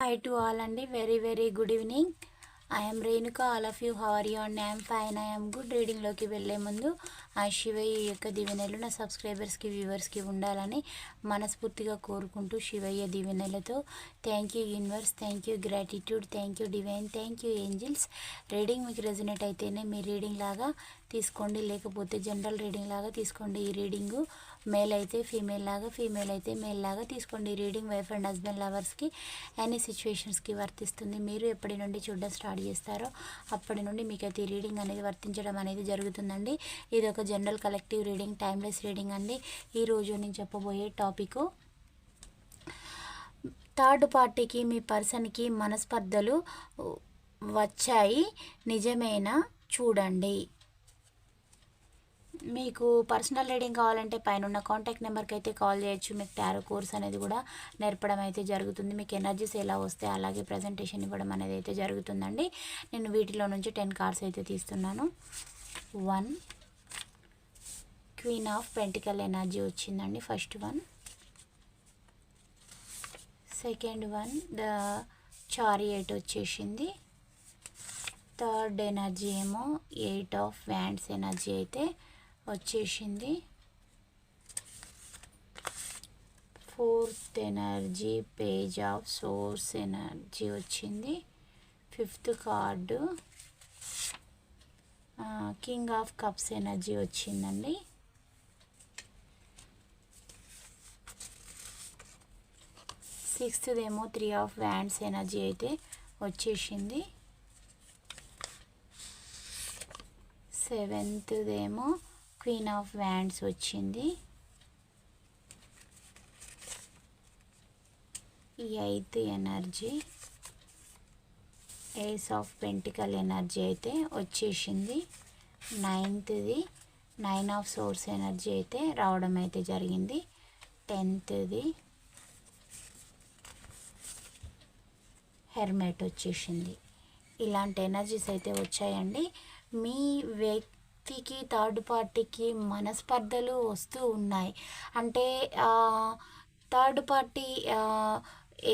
High to all అండి very very good evening I'm Renuka all of you how are you and I'm fine I'm good రీడింగ్లోకి వెళ్ళే ముందు ఆ శివయ్య యొక్క దీవెనలు నా సబ్స్క్రైబర్స్కి వ్యూవర్స్కి ఉండాలని మనస్ఫూర్తిగా కోరుకుంటూ శివయ్య దీవెనలతో thank you universe thank you gratitude thank you divine thank you angels reading మీకు రెజినేట్ అయితేనే మీ రీడింగ్ లాగా తీసుకోండి. లేకపోతే జనరల్ రీడింగ్ లాగా తీసుకోండి ఈ రీడింగు మేల్ అయితే ఫీమేల్ లాగా ఫీమేల్ అయితే మేల్ లాగా తీసుకోండి. రీడింగ్ వైఫ్ అండ్ హస్బెండ్ లవర్స్కి ఎనీ సిచ్యువేషన్స్కి వర్తిస్తుంది. మీరు ఎప్పటి నుండి చూడడం స్టార్ట్ చేస్తారో అప్పటి నుండి మీకైతే ఈ రీడింగ్ అనేది వర్తించడం అనేది జరుగుతుందండి. ఇది ఒక general collective reading timeless reading అండి. ఈరోజు నేను చెప్పబోయే టాపిక్ థర్డ్ పార్టీకి మీ పర్సన్కి మనస్పర్ధలు వచ్చాయి. నిజమేనా? చూడండి. మీకు పర్సనల్ రీడింగ్ కావాలంటే పైన ఉన్న కాంటాక్ట్ నెంబర్కి అయితే కాల్ చేయొచ్చు. మీకు టారో కోర్స్ అనేది కూడా నేర్పడం అయితే జరుగుతుంది. మీకు ఎనర్జీస్ ఎలా వస్తే అలాగే ప్రజెంటేషన్ ఇవ్వడం అనేది అయితే జరుగుతుందండి. నేను వీటిలో నుంచి టెన్ కార్డ్స్ అయితే తీస్తున్నాను. One queen of pentacle energy వచ్చిందండి first one second one the chariot వచ్చేసింది. థర్డ్ ఎనర్జీ ఏమో ఎయిట్ ఆఫ్ వ్యాండ్స్ ఎనర్జీ అయితే వచ్చేసింది. Fourth energy page of swords energy వచ్చింది. Fifth card king of cups energy వచ్చిందండి. Sixth ఏమో త్రీ ఆఫ్ వ్యాండ్స్ ఎనర్జీ అయితే వచ్చేసింది. సెవెంత్దేమో క్వీన్ ఆఫ్ వ్యాండ్స్ వచ్చింది. Eighth energy ace of pentacle energy అయితే వచ్చేసింది. నైన్త్ది నైన్ ఆఫ్ సోర్స్ ఎనర్జీ అయితే రావడం అయితే జరిగింది. టెన్త్ది హెర్మెట్ వచ్చేసింది. ఇలాంటి ఎనర్జీస్ అయితే వచ్చాయండి. మీ వ్యక్తికి థర్డ్ పార్టీకి మనస్పర్ధలు వస్తూ ఉన్నాయి. అంటే థర్డ్ పార్టీ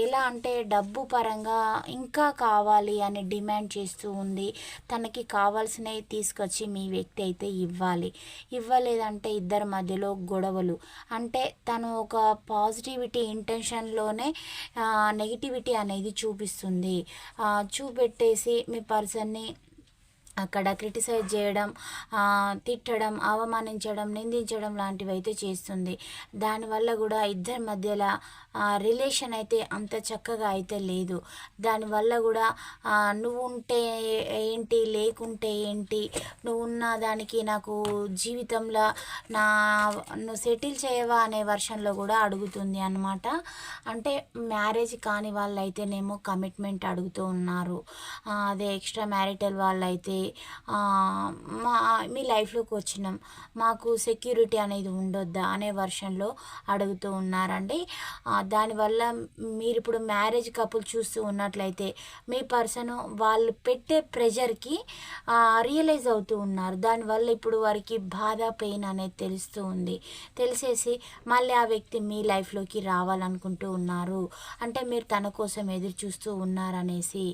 ఎలా అంటే డబ్బు పరంగా ఇంకా కావాలి అని డిమాండ్ చేస్తూ ఉంది. తనకి కావాల్సినవి తీసుకొచ్చి మీ వ్యక్తి అయితే ఇవ్వాలి. ఇవ్వలేదంటే ఇద్దరి మధ్యలో గొడవలు. అంటే తను ఒక పాజిటివిటీ ఇంటెన్షన్లోనే నెగిటివిటీ అనేది చూపిస్తుంది. చూపెట్టేసి మీ పర్సన్ని అక్కడ క్రిటిసైజ్ చేయడం తిట్టడం అవమానించడం నిందించడం లాంటివి అయితే చేస్తుంది. దానివల్ల కూడా ఇద్దరి మధ్యలో రిలేషన్ అయితే అంత చక్కగా అయితే లేదు. దానివల్ల కూడా నువ్వు ఉంటే ఏంటి లేకుంటే ఏంటి నువ్వు ఉన్న దానికి నాకు జీవితంలో నా నువ్వు సెటిల్ చేయవా అనే వర్షన్లో కూడా అడుగుతుంది అనమాట అంటే మ్యారేజ్ కాని వాళ్ళు అయితేనేమో కమిట్మెంట్ అడుగుతూ ఉన్నారు. అదే ఎక్స్ట్రా మ్యారిటల్ వాళ్ళు అయితే మా మీ లైఫ్లోకి వచ్చినాం. మాకు సెక్యూరిటీ అనేది ఉండొద్దా అనే వర్షన్లో అడుగుతూ ఉన్నారండి. దానివల్ల మీరు ఇప్పుడు మ్యారేజ్ కపుల్ చూస్తూ ఉన్నట్లయితే మీ పర్సన్ వాళ్ళు పెట్టే ప్రెషర్కి రియలైజ్ అవుతూ ఉన్నారు. దానివల్ల ఇప్పుడు వారికి బాధ పెయిన్ అనేది తెలుస్తూ ఉంది. తెలిసేసి మళ్ళీ ఆ వ్యక్తి మీ లైఫ్లోకి రావాలనుకుంటూ ఉన్నారు. అంటే మీరు తన కోసం ఎదురు చూస్తూ ఉన్నారనేసి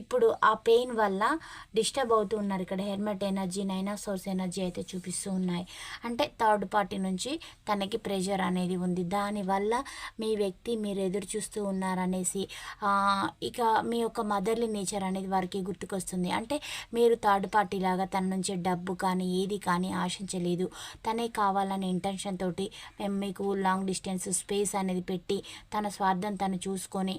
ఇప్పుడు ఆ పెయిన్ వల్ల డిస్టర్బ్ అవుతూ ఉన్నారు. ఇక్కడ హెర్మెట్ ఎనర్జీ నైనా సోర్స్ ఎనర్జీ అయితే చూపిస్తూ ఉన్నాయి. అంటే థర్డ్ పార్టీ నుంచి తనకి ప్రెషర్ అనేది ఉంది. దానివల్ల మీ వ్యక్తి మీరు ఎదురు చూస్తూ ఉన్నారనేసి ఇక మీ యొక్క మదర్లీ నేచర్ అనేది వారికి గుర్తుకొస్తుంది. అంటే మీరు థర్డ్ పార్టీ లాగా తన నుంచి డబ్బు కానీ ఏది కానీ ఆశించలేదు. తనే కావాలనే ఇంటెన్షన్ తోటి మేము మీకు లాంగ్ డిస్టెన్స్ స్పేస్ అనేది పెట్టి తన స్వార్థం తను చూసుకొని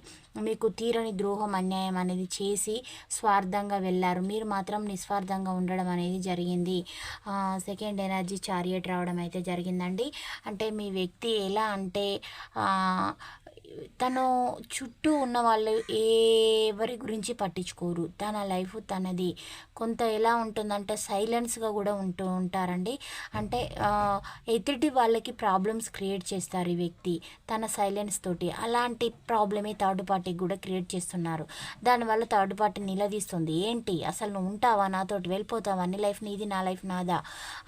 మీకు తీరని ద్రోహం అన్యాయం అనేది చేసి స్వార్థంగా వెళ్ళారు. మీరు మాత్రం నిస్వార్థంగా ఉండడం అనేది జరిగింది. సెకండ్ ఎనర్జీ చారియట్ రావడం అయితే జరిగిందండి. అంటే మీ వ్యక్తి ఎలా అంటే తను చుట్టూ ఉన్న వాళ్ళు ఎవరి గురించి పట్టించుకోరు. తన లైఫ్ తనది. కొంత ఎలా ఉంటుందంటే సైలెన్స్గా కూడా ఉంటూ ఉంటారండి. అంటే ఎదుటి వాళ్ళకి ప్రాబ్లమ్స్ క్రియేట్ చేస్తారు ఈ వ్యక్తి తన సైలెన్స్ తోటి. అలాంటి ప్రాబ్లమే థర్డ్ పార్టీకి కూడా క్రియేట్ చేస్తున్నారు. దానివల్ల థర్డ్ పార్టీ నిలదీస్తుంది. ఏంటి? అసలు నువ్వు ఉంటావా? నాతోటి వెళ్ళిపోతావా? నీ లైఫ్ నీది నా లైఫ్ నాదా?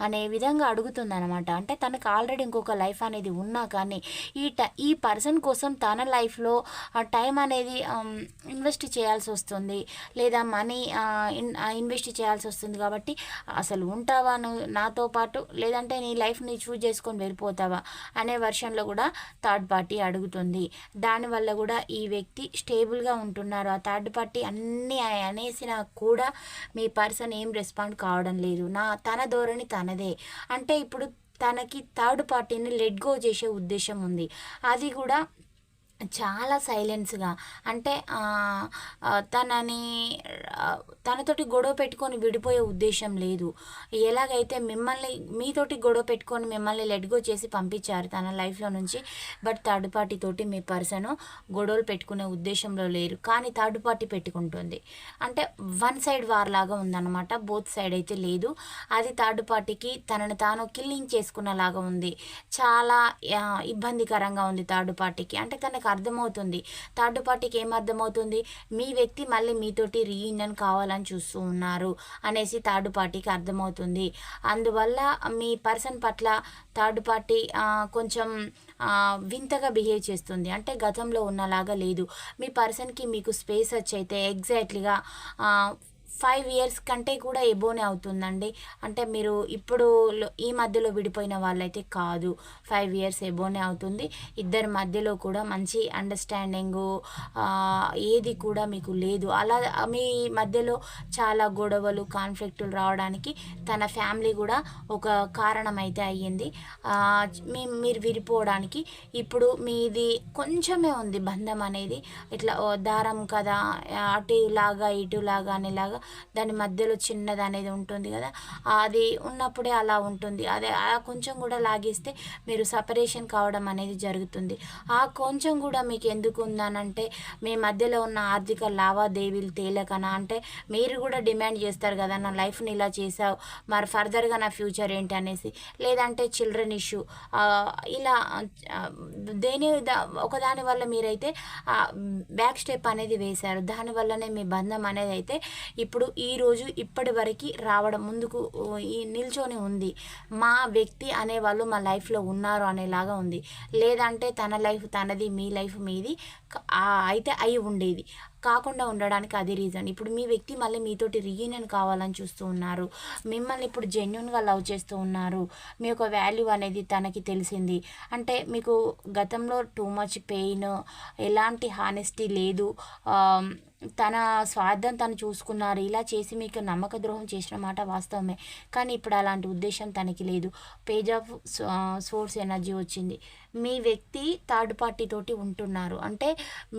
అనే విధంగా అడుగుతుంది అనమాట అంటే తనకు ఆల్రెడీ ఇంకొక లైఫ్ అనేది ఉన్నా కానీ ఈ ట ఈ పర్సన్ కోసం తాను మన లైఫ్లో టైం అనేది ఇన్వెస్ట్ చేయాల్సి వస్తుంది. లేదా మనీ ఇన్వెస్ట్ చేయాల్సి వస్తుంది కాబట్టి అసలు ఉంటావా నువ్వు నాతో పాటు? లేదంటే నీ లైఫ్ని చూజ్ చేసుకొని వెళ్ళిపోతావా? అనే వర్షన్లో కూడా థర్డ్ పార్టీ అడుగుతుంది. దానివల్ల కూడా ఈ వ్యక్తి స్టేబుల్గా ఉంటున్నారు. ఆ థర్డ్ పార్టీ అన్నీ అనేసినా కూడా మీ పర్సన్ ఏం రెస్పాండ్ కావడం లేదు. నా తన ధోరణి తనదే. అంటే ఇప్పుడు తనకి థర్డ్ పార్టీని లెట్ గో చేసే ఉద్దేశం ఉంది. అది కూడా చాలా సైలెన్స్గా. అంటే తనని తనతోటి గొడవ పెట్టుకొని విడిపోయే ఉద్దేశం లేదు. ఎలాగైతే మిమ్మల్ని మీతోటి గొడవ పెట్టుకొని మిమ్మల్ని లెట్గో చేసి పంపించారు తన లైఫ్లో నుంచి బట్ థర్డ్ పార్టీ తోటి మీ పర్సన్ గొడవలు పెట్టుకునే ఉద్దేశంలో లేరు. కానీ థర్డ్ పార్టీ పెట్టుకుంటుంది. అంటే వన్ సైడ్ వార్ లాగా ఉందన్నమాట. బోత్ సైడ్ అయితే లేదు. అది థర్డ్ పార్టీకి తనని తాను కిల్లింగ్ చేసుకున్నలాగా ఉంది. చాలా ఇబ్బందికరంగా ఉంది థర్డ్ పార్టీకి అంటే తనకు అర్థమవుతుంది. థర్డ్ పార్టీకి ఏం అర్థమవుతుంది? మీ వ్యక్తి మళ్ళీ మీతోటి రీయూనియన్ కావాలని చూస్తూ ఉన్నారు అనేసి థర్డ్ పార్టీకి అర్థమవుతుంది. అందువల్ల మీ పర్సన్ పట్ల థర్డ్ పార్టీ కొంచెం వింతగా బిహేవ్ చేస్తుంది. అంటే గతంలో ఉన్నలాగా లేదు. మీ పర్సన్కి మీకు స్పేస్ వచ్చి అయితే ఎగ్జాక్ట్లీగా ఫైవ్ ఇయర్స్ కంటే కూడా ఎబోనే అవుతుందండి. అంటే మీరు ఇప్పుడు ఈ మధ్యలో విడిపోయిన వాళ్ళైతే కాదు. ఫైవ్ ఇయర్స్ ఎబోనే అవుతుంది. ఇద్దరి మధ్యలో కూడా మంచి అండర్స్టాండింగు ఏది కూడా మీకు లేదు. అలా మీ మధ్యలో చాలా గొడవలు కాన్ఫ్లిక్టులు రావడానికి తన ఫ్యామిలీ కూడా ఒక కారణం అయితే అయ్యింది మీ మీరు విడిపోవడానికి ఇప్పుడు మీది కొంచెమే ఉంది బంధం అనేది. ఇట్లా దారం కదా అటు లాగా ఇటు లాగా అనేలాగా దాని మధ్యలో చిన్నది అనేది ఉంటుంది కదా అది ఉన్నప్పుడే అలా ఉంటుంది. అదే ఆ కొంచెం కూడా లాగిస్తే మీరు సపరేషన్ కావడం అనేది జరుగుతుంది. ఆ కొంచెం కూడా మీకు ఎందుకు ఉందనంటే మీ మధ్యలో ఉన్న ఆర్థిక లావాదేవీలు తేలకనా? అంటే మీరు కూడా డిమాండ్ చేస్తారు కదా నా లైఫ్ని ఇలా చేసావు మరి ఫర్దర్గా నా ఫ్యూచర్ ఏంటి అనేసి. లేదంటే చిల్డ్రన్ ఇష్యూ ఇలా దేని ఒకదాని వల్ల మీరైతే బ్యాక్ స్టెప్ అనేది వేశారు. దానివల్లనే మీ బంధం అనేది అయితే ఇప్పుడు ఇప్పుడు ఈరోజు ఇప్పటి వరకు రావడం ముందుకు ఈ నిల్చొని ఉంది. మా వ్యక్తి అనేవాళ్ళు మా లైఫ్లో ఉన్నారు అనేలాగా ఉంది. లేదంటే తన లైఫ్ తనది మీ లైఫ్ మీది అయితే అయి ఉండేది. కాకుండా ఉండడానికి అది రీజన్ ఇప్పుడు మీ వ్యక్తి మళ్ళీ మీతోటి రీయూనియన్ కావాలని చూస్తూ ఉన్నారు. మిమ్మల్ని ఇప్పుడు జెన్యున్గా లవ్ చేస్తూ ఉన్నారు. మీ యొక్క వాల్యూ అనేది తనకి తెలిసింది. అంటే మీకు గతంలో టూ మచ్ పెయిన్ ఎలాంటి హానెస్టీ లేదు. తన స్వార్థం తను చూసుకున్నారు. ఇలా చేసి మీకు నమ్మక ద్రోహం చేసిన మాట వాస్తవమే. కానీ ఇప్పుడు అలాంటి ఉద్దేశం తనకి లేదు. పేజ్ ఆఫ్ సోర్స్ ఎనర్జీ వచ్చింది. మీ వ్యక్తి థర్డ్ పార్టీతోటి ఉంటున్నారు. అంటే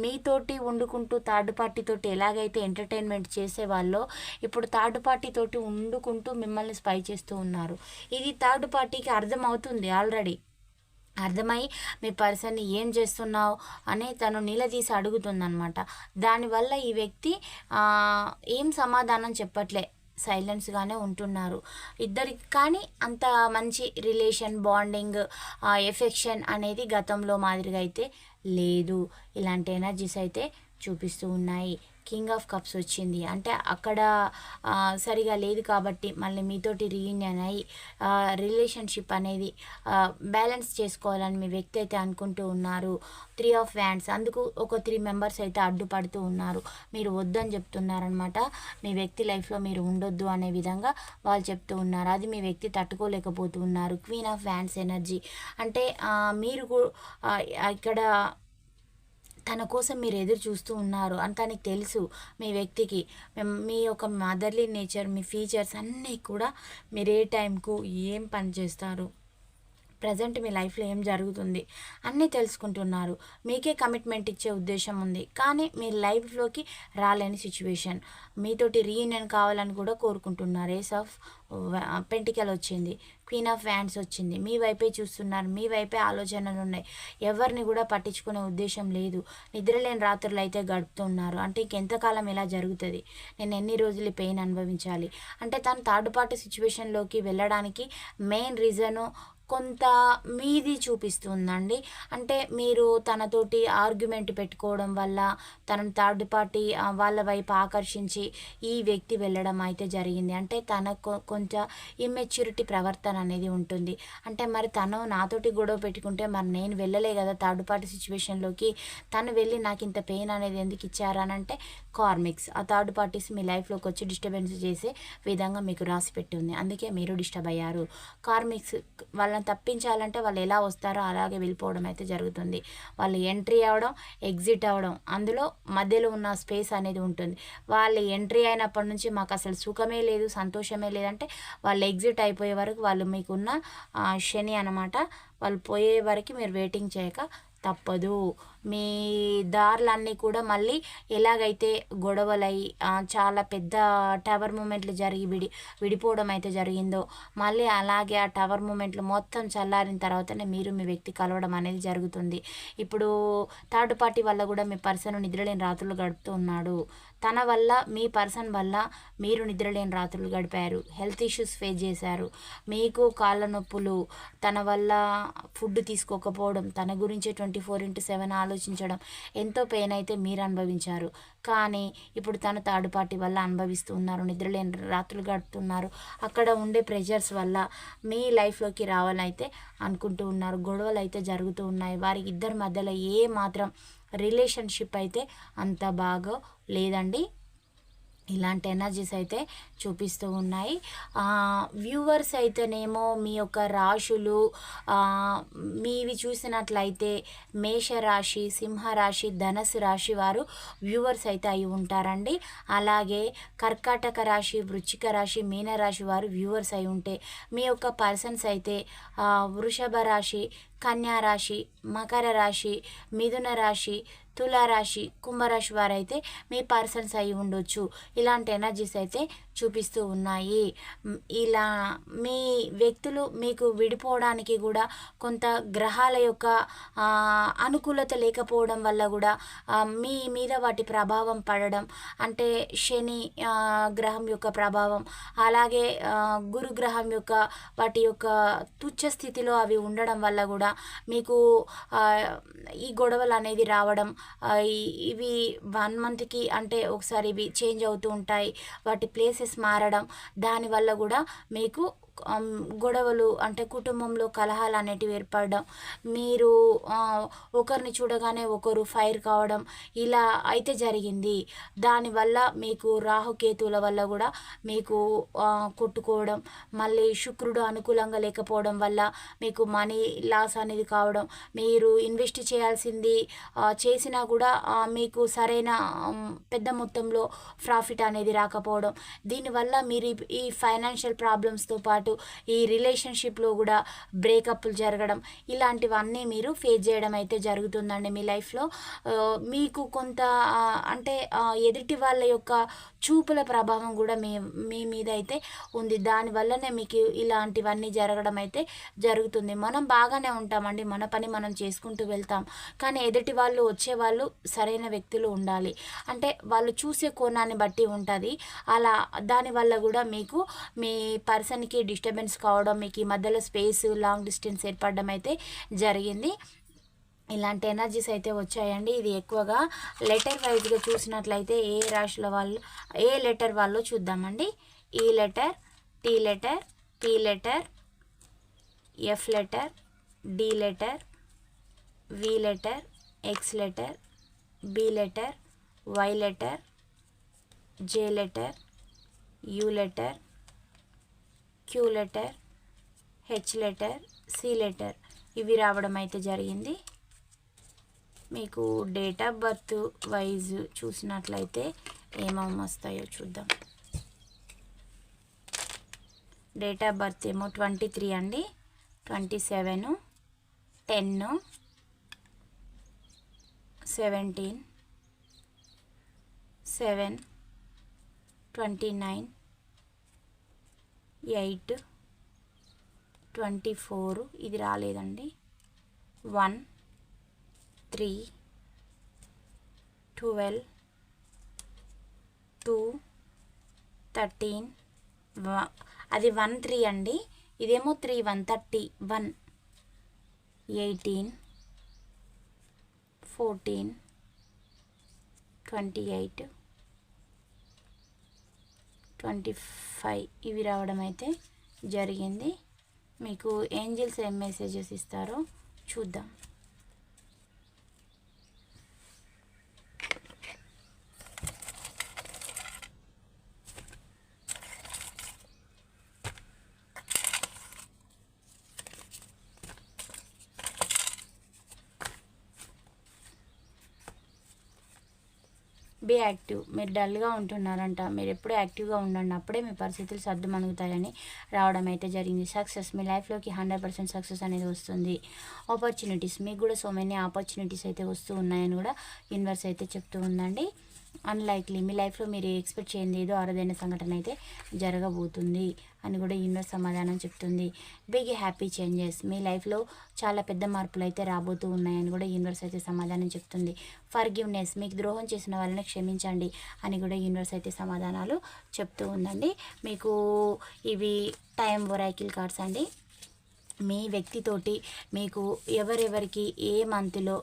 మీతోటి వండుకుంటూ థర్డ్ పార్టీ తోటి ఎలాగైతే ఎంటర్టైన్మెంట్ చేసేవాళ్ళో ఇప్పుడు థర్డ్ పార్టీతోటి వండుకుంటూ మిమ్మల్ని స్పై చేస్తూ ఉన్నారు. ఇది థర్డ్ పార్టీకి అర్థమవుతుంది ఆల్రెడీ. అర్థమై మీ పర్సన్ని ఏం చేస్తున్నావు అని తను నిలదీసి అడుగుతుందనమాట దానివల్ల ఈ వ్యక్తి ఏం సమాధానం చెప్పట్లే. సైలెన్స్గానే ఉంటున్నారు. ఇద్దరికి కానీ అంత మంచి రిలేషన్ బాండింగ్ ఎఫెక్షన్ అనేది గతంలో మాదిరిగా అయితే లేదు. ఇలాంటి ఎనర్జీస్ అయితే చూపిస్తూ ఉన్నాయి. కింగ్ ఆఫ్ కప్స్ వచ్చింది. అంటే అక్కడ సరిగా లేదు కాబట్టి మళ్ళీ మీతోటి రీయూనియన్ అయ్యి రిలేషన్షిప్ అనేది బ్యాలెన్స్ చేసుకోవాలని మీ వ్యక్తి అయితే అనుకుంటూ ఉన్నారు. త్రీ ఆఫ్ వ్యాండ్స్ అందుకు ఒక త్రీ మెంబర్స్ అయితే అడ్డుపడుతూ ఉన్నారు. మీరు వద్దని చెప్తున్నారనమాట మీ వ్యక్తి లైఫ్లో మీరు ఉండొద్దు అనే విధంగా వాళ్ళు చెప్తూ ఉన్నారు. అది మీ వ్యక్తి తట్టుకోలేకపోతూ ఉన్నారు. క్వీన్ ఆఫ్ వ్యాండ్స్ ఎనర్జీ అంటే మీరు ఇక్కడ తన కోసం మీరు ఎదురు చూస్తూ ఉన్నారు అని తనకి తెలుసు మీ వ్యక్తికి. మీ యొక్క మదర్లీ నేచర్ మీ ఫీచర్స్ అన్నీ కూడా మీరు ఏ టైంకు ఏం పని చేస్తారు? ప్రజెంట్ మీ లైఫ్లో ఏం జరుగుతుంది అన్నీ తెలుసుకుంటున్నారు. మీకే కమిట్మెంట్ ఇచ్చే ఉద్దేశం ఉంది. కానీ మీ లైఫ్లోకి రాలేని సిచ్యువేషన్. మీతోటి రీయూనియన్ కావాలని కూడా కోరుకుంటున్నారు ఏస్ ఆఫ్ పెంటికల్ వచ్చింది క్వీన్ ఆఫ్ వ్యాండ్స్ వచ్చింది. మీ వైపే చూస్తున్నారు మీ వైపే ఆలోచనలు ఉన్నాయి. ఎవరిని కూడా పట్టించుకునే ఉద్దేశం లేదు. నిద్రలేని రాత్రులు అయితే గడుపుతున్నారు. అంటే ఇంకెంతకాలం ఇలా జరుగుతుంది? నేను ఎన్ని రోజులు పెయిన్ అనుభవించాలి? అంటే తను థర్డ్ పార్టీ సిచ్యువేషన్లోకి వెళ్ళడానికి మెయిన్ రీజను కొంత మీది చూపిస్తుందండి. అంటే మీరు తనతోటి ఆర్గ్యుమెంట్ పెట్టుకోవడం వల్ల తనను థర్డ్ పార్టీ వాళ్ళ వైపు ఆకర్షించి ఈ వ్యక్తి వెళ్ళడం అయితే జరిగింది. అంటే తనకు కొంచెం ఇమ్మెచ్యూరిటీ ప్రవర్తన అనేది ఉంటుంది. అంటే మరి తను నాతోటి గొడవ పెట్టుకుంటే మరి నేను వెళ్ళలే కదా థర్డ్ పార్టీ సిచ్యువేషన్లోకి తను వెళ్ళి నాకు ఇంత పెయిన్ అనేది ఎందుకు ఇచ్చారనంటే కార్మిక్స్. ఆ థర్డ్ పార్టీస్ మీ లైఫ్లోకి వచ్చి డిస్టర్బెన్స్ చేసే విధంగా మీకు రాసి పెట్టి ఉంది అందుకే మీరు డిస్టర్బ్ అయ్యారు. కార్మిక్స్ వాళ్ళ వాళ్ళని తప్పించాలంటే వాళ్ళు ఎలా వస్తారో అలాగే వెళ్ళిపోవడం అయితే జరుగుతుంది. వాళ్ళు ఎంట్రీ అవ్వడం ఎగ్జిట్ అవ్వడం అందులో మధ్యలో ఉన్న స్పేస్ అనేది ఉంటుంది. వాళ్ళు ఎంట్రీ అయినప్పటి నుంచి మాకు అసలు సుఖమే లేదు సంతోషమే లేదంటే వాళ్ళు ఎగ్జిట్ అయిపోయే వరకు వాళ్ళు మీకున్న శని అనమాట వాళ్ళు పోయే వరకు మీరు వెయిటింగ్ చేయక తప్పదు. మీ దారులన్నీ కూడా మళ్ళీ ఎలాగైతే గొడవలై చాలా పెద్ద టవర్ మూమెంట్లు జరిగి విడి విడిపోవడం అయితే జరిగిందో మళ్ళీ అలాగే ఆ టవర్ మూమెంట్లు మొత్తం చల్లారిన తర్వాతనే మీరు మీ వ్యక్తి కలవడం అనేది జరుగుతుంది. ఇప్పుడు థర్డ్ పార్టీ వల్ల కూడా మీ పర్సన్ నిద్రలేని రాత్రులు గడుపుతూ ఉన్నాడు. తన వల్ల మీ పర్సన్ వల్ల మీరు నిద్రలేని రాత్రులు గడిపారు. హెల్త్ ఇష్యూస్ ఫేస్ చేశారు. మీకు కాళ్ళ నొప్పులు తన వల్ల ఫుడ్ తీసుకోకపోవడం తన గురించి ట్వంటీ ఫోర్ ఇంటూ సెవెన్ ఆలోచించడం. ఎంతో పెయిన్ అయితే మీరు అనుభవించారు. కానీ ఇప్పుడు తను థర్డ్ పార్టీ వల్ల అనుభవిస్తూ ఉన్నారు. నిద్రలేని రాత్రులు గడుపుతున్నారు. అక్కడ ఉండే ప్రెషర్స్ వల్ల మీ లైఫ్లోకి రావాలైతే అనుకుంటూ ఉన్నారు. గొడవలు అయితే జరుగుతూ ఉన్నాయి. వారి ఇద్దరి మధ్యలో ఏ మాత్రం రిలేషన్షిప్ అయితే అంత బాగా లేదండి. ఇలాంటి ఎనర్జీస్ అయితే చూపిస్తూ ఉన్నాయి. వ్యూవర్స్ అయితేనేమో మీ యొక్క రాశులు మీవి చూసినట్లయితే మేషరాశి సింహరాశి ధనసు రాశి వారు వ్యూవర్స్ అయితే అయి ఉంటారండి. అలాగే కర్కాటక రాశి వృచ్చిక రాశి మీనరాశి వారు వ్యూవర్స్ అయి ఉంటే మీ యొక్క పర్సన్స్ అయితే వృషభ రాశి కన్యా రాశి మకర రాశి మిథున రాశి తులారాశి కుంభరాశి వారైతే మీ పర్సన్స్ అయి ఉండొచ్చు. ఇలాంటి ఎనర్జీస్ అయితే చూపిస్తూ ఉన్నాయి. ఇలా మీ వ్యక్తులు మీకు విడిపోవడానికి కూడా కొంత గ్రహాల యొక్క అనుకూలత లేకపోవడం వల్ల కూడా మీ మీద వాటి ప్రభావం పడడం అంటే శని గ్రహం యొక్క ప్రభావం అలాగే గురుగ్రహం యొక్క వాటి యొక్క తుచ్చ స్థితిలో అవి ఉండడం వల్ల కూడా మీకు ఈ గొడవలు అనేది రావడం ఇవి వన్ మంత్కి అంటే ఒకసారి ఇవి చేంజ్ అవుతూ ఉంటాయి. వాటి ప్లేసెస్ మారడం దానివల్ల కూడా మీకు గొడవలు అంటే కుటుంబంలో కలహాలు అనేటివి ఏర్పడడం మీరు ఒకరిని చూడగానే ఒకరు ఫైర్ కావడం ఇలా అయితే జరిగింది. దానివల్ల మీకు రాహుకేతువుల వల్ల కూడా మీకు కొట్టుకోవడం మళ్ళీ శుక్రుడు అనుకూలంగా లేకపోవడం వల్ల మీకు మనీ లాస్ అనేది కావడం మీరు ఇన్వెస్ట్ చేయాల్సింది చేసినా కూడా మీకు సరైన పెద్ద మొత్తంలో ప్రాఫిట్ అనేది రాకపోవడం. దీనివల్ల మీరు ఈ ఫైనాన్షియల్ ప్రాబ్లమ్స్తో పాటు పాటు ఈ రిలేషన్షిప్లో కూడా బ్రేకప్లు జరగడం ఇలాంటివన్నీ మీరు ఫేస్ చేయడం అయితే జరుగుతుందండి మీ లైఫ్లో మీకు కొంత అంటే ఎదుటి వాళ్ళ యొక్క చూపుల ప్రభావం కూడా మీ మీ మీద అయితే ఉంది. దానివల్లనే మీకు ఇలాంటివన్నీ జరగడం అయితే జరుగుతుంది. మనం బాగానే ఉంటామండి. మన పని మనం చేసుకుంటూ వెళ్తాం. కానీ ఎదుటి వాళ్ళు వచ్చే సరైన వ్యక్తులు ఉండాలి. అంటే వాళ్ళు చూసే కోణాన్ని బట్టి ఉంటుంది. అలా దానివల్ల కూడా మీకు మీ పర్సన్కి డిస్టర్బెన్స్ కావడం మీకు ఈ మధ్యలో స్పేస్ లాంగ్ డిస్టెన్స్ ఏర్పడడం అయితే జరిగింది. ఇలాంటి ఎనర్జీస్ అయితే వచ్చాయండి. ఇది ఎక్కువగా లెటర్ వైజ్గా చూసినట్లయితే ఏ రాశుల వాళ్ళు ఏ లెటర్ వాళ్ళు చూద్దామండి? E letter T letter P letter F letter D letter V letter X letter B letter Y letter J letter U letter Q letter H letter C letter ఇవి రావడం అయితే జరిగింది. మీకు డేట్ ఆఫ్ బర్త్ వైజ్ చూసినట్లయితే ఏమేమి వస్తాయో చూద్దాం. Date of birth ఏమో ట్వంటీ త్రీ అండి. Twenty seven ten seventeen seven twenty nine eight twenty four ఇది రాలేదండి. One three twelve two thirteen అది వన్ త్రీ అండి. ఇదేమో three one thirty one eighteen fourteen twenty eight twenty five ఇవి రావడం అయితే జరిగింది. మీకు ఏంజిల్స్ ఏం మెసేజెస్ ఇస్తారో చూద్దాం. యాక్టివ్. మీరు డల్గా ఉంటున్నారంట. మీరు ఎప్పుడూ యాక్టివ్గా ఉండండి. అప్పుడే మీ పరిస్థితులు సర్దుమణుగుతాయని రావడం అయితే జరిగింది. సక్సెస్. మీ లైఫ్లోకి హండ్రెడ్ పర్సెంట్ సక్సెస్ అనేది వస్తుంది. ఆపర్చునిటీస్. మీకు కూడా సో మెనీ ఆపర్చునిటీస్ అయితే వస్తూ ఉన్నాయని కూడా యూనివర్స్ అయితే చెప్తూ ఉందండి. అన్లైక్లీ మీ లైఫ్లో మీరు ఎక్స్పెక్ట్ చేయండి ఏదో అరుదైన సంఘటన అయితే జరగబోతుంది. అని కూడా యూనివర్స్ సమాధానం చెప్తుంది. బిగ్ హ్యాపీ చేంజెస్ మీ లైఫ్లో చాలా పెద్ద మార్పులు అయితే రాబోతూ ఉన్నాయని కూడా యూనివర్స్ అయితే సమాధానం చెప్తుంది. ఫర్గివ్నెస్ మీకు ద్రోహం చేసిన వాళ్ళని క్షమించండి అని కూడా యూనివర్స్ అయితే సమాధానాలు చెప్తూ ఉందండి. మీకు ఇవి టైం ఒరాకిల్ కార్డ్స్ అండి. మీ వ్యక్తితోటి మీకు ఎవరెవరికి ఏ మంత్లో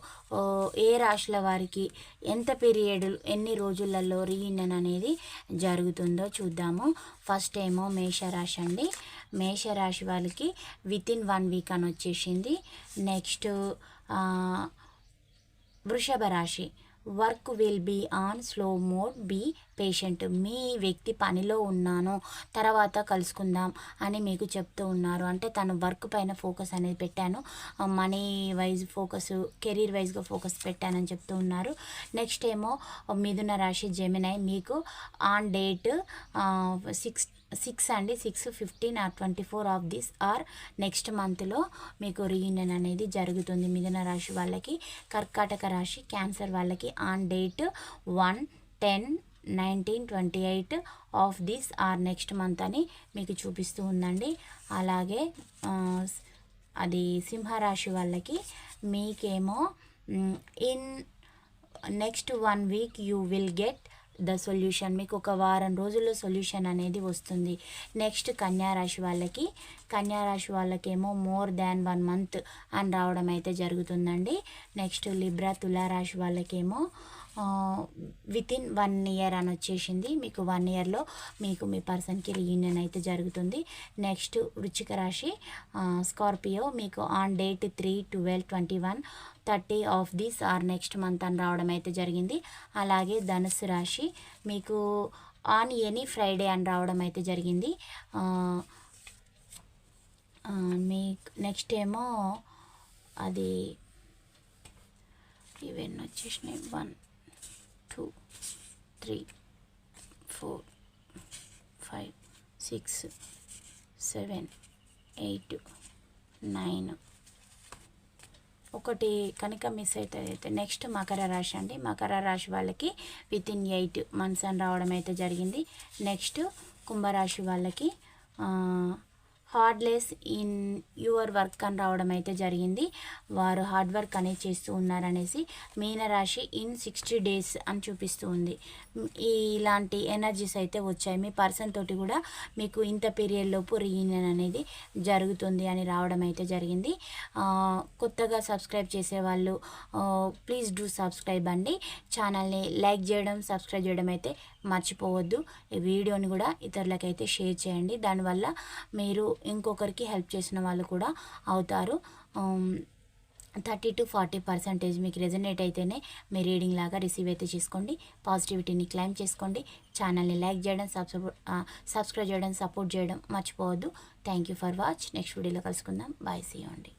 ఏ రాశుల వారికి ఎంత పీరియడ్ ఎన్ని రోజులలో రీయూనియన్ అనేది జరుగుతుందో చూద్దాము. ఫస్ట్ ఏమో మేషరాశి అండి. మేషరాశి వాళ్ళకి విత్ ఇన్ వన్ వీక్ అని వచ్చేసింది. నెక్స్ట్ వృషభ రాశి. Work will be on slow mode be patient మీ వ్యక్తి పనిలో ఉన్నాను తర్వాత కలుసుకుందాం అని మీకు చెప్తూ ఉన్నారు. అంటే తను వర్క్ పైన ఫోకస్ అనేది పెట్టాను. మనీ వైజ్ ఫోకస్ కెరీర్ వైజ్గా ఫోకస్ పెట్టానని చెప్తూ ఉన్నారు. నెక్స్ట్ ఏమో మిథున రాశి జెమినై మీకు ఆన్ డేట్ సిక్స్ సిక్స్ అండి six fifteen or twenty four of this or next మంత్లో మీకు రీయూనియన్ అనేది జరుగుతుంది. మిథున రాశి వాళ్ళకి కర్కాటక రాశి క్యాన్సర్ వాళ్ళకి on date one ten nineteen twenty eight of this or next month అని మీకు చూపిస్తూ ఉందండి. అలాగే అది సింహరాశి వాళ్ళకి మీకేమో in next one week you will get the solution. మీకు ఒక వారం రోజుల్లో సొల్యూషన్ అనేది వస్తుంది. నెక్స్ట్ కన్యారాశి వాళ్ళకి కన్యారాశి వాళ్ళకేమో మోర్ దాన్ వన్ మంత్ అని రావడం అయితే జరుగుతుందండి. నెక్స్ట్ లిబ్రా తులారాశి వాళ్ళకేమో విత్ ఇన్ వన్ ఇయర్ అని వచ్చేసింది. మీకు వన్ ఇయర్లో మీకు మీ పర్సన్కి రీయూనియన్ అయితే జరుగుతుంది. నెక్స్ట్ వృచ్చిక రాశి స్కార్పియో మీకు on date three twelve twenty one thirty of this or next month అని రావడం అయితే జరిగింది. అలాగే ధనుసు రాశి మీకు ఆన్ ఎనీ ఫ్రైడే అని రావడం అయితే జరిగింది. మీ నెక్స్ట్ ఏమో అది ఇవన్నీ వచ్చేసినాయి. One three four five six seven eight nine ఒకటి కనుక మిస్ అవుతుంది అయితే నెక్స్ట్ మకర రాశి అండి. మకర రాశి వాళ్ళకి విత్ ఇన్ ఎయిట్ మంత్స్ అని రావడం అయితే జరిగింది. నెక్స్ట్ కుంభరాశి వాళ్ళకి హార్డ్లెస్ ఇన్ యువర్ వర్క్ అని రావడం అయితే జరిగింది. వారు హార్డ్ వర్క్ అనేది చేస్తూ ఉన్నారనేసి మీనరాశి ఇన్ సిక్స్టీ డేస్ అని చూపిస్తూ ఉంది. ఇలాంటి ఎనర్జీస్ అయితే వచ్చాయి. మీ పర్సన్ తోటి కూడా మీకు ఇంత పీరియడ్ లోపు రీయూనియన్ అనేది జరుగుతుంది అని రావడం అయితే జరిగింది. కొత్తగా సబ్స్క్రైబ్ చేసేవాళ్ళు ప్లీజ్ డూ సబ్స్క్రైబ్ అండి. ఛానల్ని లైక్ చేయడం సబ్స్క్రైబ్ చేయడం అయితే మర్చిపోవద్దు. ఈ వీడియోని కూడా ఇతరులకైతే షేర్ చేయండి. దానివల్ల మీరు ఇంకొకరికి హెల్ప్ చేసిన వాళ్ళు కూడా అవుతారు. థర్టీ టు ఫార్టీ పర్సెంటేజ్ మీకు రెజనేట్ అయితేనే మీ రీడింగ్ లాగా రిసీవ్ అయితే చేసుకోండి. పాజిటివిటీని క్లైమ్ చేసుకోండి. ఛానల్ని లైక్ చేయడం సబ్స్క్రైబ్ చేయడం సపోర్ట్ చేయడం మర్చిపోవద్దు. Thank you for watch. Next వీడియోలో కలుసుకుందాం. బాయ్ సీ అండి.